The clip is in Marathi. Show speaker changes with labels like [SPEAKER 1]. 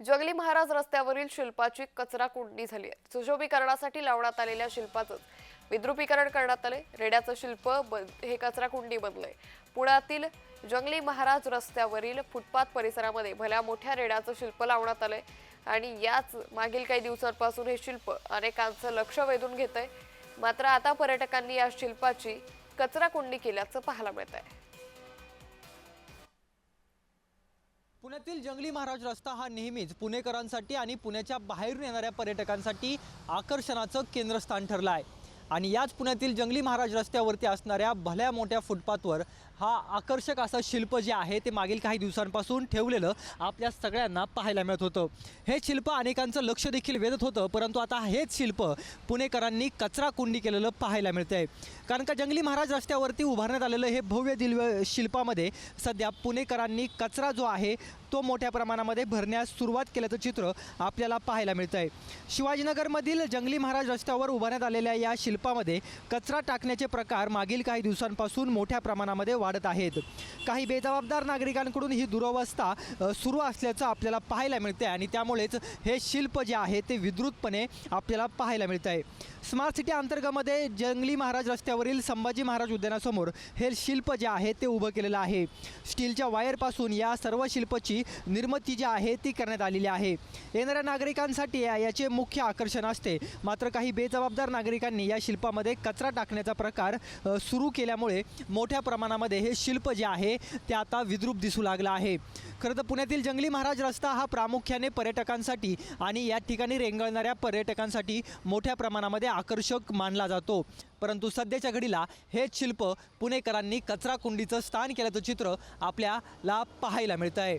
[SPEAKER 1] जंगली महाराज रस्त्यावरील शिल्पाची कचरा कुंडी झाली आहे. सुशोभीकरणासाठी लावण्यात आलेल्या शिल्पाचं विद्रुपीकरण करण्यात आले रेड्याचं शिल्प हे कचरा कुंडी बनलंय. पुण्यातील जंगली महाराज रस्त्यावरील फुटपाथ परिसरामध्ये भल्या मोठ्या रेड्याचं शिल्प लावण्यात आलंय. आणि याच मागील काही दिवसांपासून हे शिल्प अनेकांचं लक्ष वेधून घेत आहे मात्र आता पर्यटकांनी या शिल्पाची कचरा कुंडी केल्याचं पाहायला मिळत आहे
[SPEAKER 2] पुण्यातील जंगली महाराज रस्ता हा नेहमीच पुणेकरांसाठी आणि पुण्याच्या बाहेरून येणाऱ्या पर्यटकांसाठी आकर्षणाचं केंद्रस्थान ठरलं आहे आणि याच पुण्यातील जंगली महाराज रस्त्यावरती असणाऱ्या भल्या मोठ्या फुटपाथवर हा आकर्षक असं शिल्प जे आहे ते मागील काही दिवसांपासून ठेवलेलं आपल्या सगळ्यांना पाहायला मिळत होतं. हे शिल्प अनेकांचं लक्ष देखील वेधत होतं परंतु आता हेच शिल्प पुणेकरांनी कचरा कुंडी केलेलं पाहायला मिळतं आहे कारण का जंगली महाराज रस्त्यावरती उभारण्यात आलेलं हे भव्य दिव्य शिल्पामध्ये सध्या पुणेकरांनी कचरा जो आहे तो मोठ्या प्रमाणामध्ये भरण्यास सुरुवात केल्याचं चित्र आपल्याला पाहायला मिळतं आहे शिवाजीनगरमधील जंगली महाराज रस्त्यावर उभारण्यात आलेल्या या शिल्पामध्ये कचरा टाकण्याचे प्रकार मागील काही दिवसांपासून मोठ्या प्रमाणामध्ये वाढत आहेत. काही बेजबाबदार नागरिकांकडून ही दुरवस्था सुरू असल्याचं आपल्याला पाहायला मिळते आणि त्यामुळेच हे शिल्प जे आहे ते विद्रुतपणे आपल्याला पाहायला मिळतं आहे स्मार्ट सिटी अंतर्गतमध्ये जंगली महाराज रस्त्यावरील संभाजी महाराज उद्यानासमोर हे शिल्प जे आहे ते उभं केलेलं आहे. स्टीलच्या वायरपासून या सर्व शिल्पची निर्मिती जी आहे ती करण्यात आलेली आहे. येणाऱ्या नागरिकांसाठी याचे मुख्य आकर्षण असते. मात्र काही बेजबाबदार नागरिकांनी या शिल्पामध्ये कचरा टाकण्याचा प्रकार सुरू केल्यामुळे मोठ्या प्रमाणामध्ये हे शिल्प जे आहे ते आता विद्रूप दिसू लागलं आहे. खरं तर पुण्यातील जंगली महाराज रस्ता हा प्रामुख्याने पर्यटकांसाठी आणि या ठिकाणी रेंगाळणाऱ्या पर्यटकांसाठी मोठ्या प्रमाणामध्ये आकर्षक मानला जातो. परंतु सध्याच्या घडीला हेच शिल्प पुणेकरांनी कचराकुंडीचं स्थान केल्याचं चित्र आपल्याला पाहायला मिळतं आहे